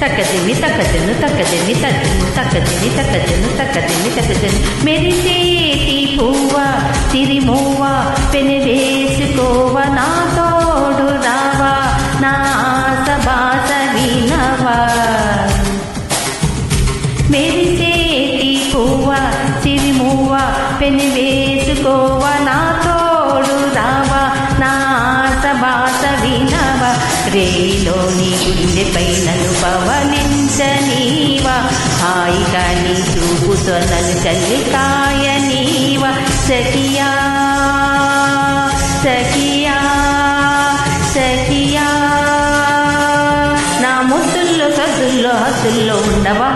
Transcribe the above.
తక్కదిమి తక్కదిను తక్కదిమి తక్కను తక్కదిమి తక్కదిను తక్కదిమి తక్కదిను మెరిసేటి పువ్వ తిరిమూవ పెని వేసుకోవ నా తోడు రావా నా ఆశ బాస వినవా మెరిసేటి పువ్వ చిరిమువ్వ పెని వేసుకోవ నా తోడు రావా నా ఆశ బాస వినవా రేలోని గుండె పైనను పవలించనీవా హాయిగా నీ చూపుతో నన్ను చల్లికాయనీవా సఖియా సఖియా సఖియా. నా ముసుల్లో సద్దుల్లో హద్దుల్లో ఉండవా?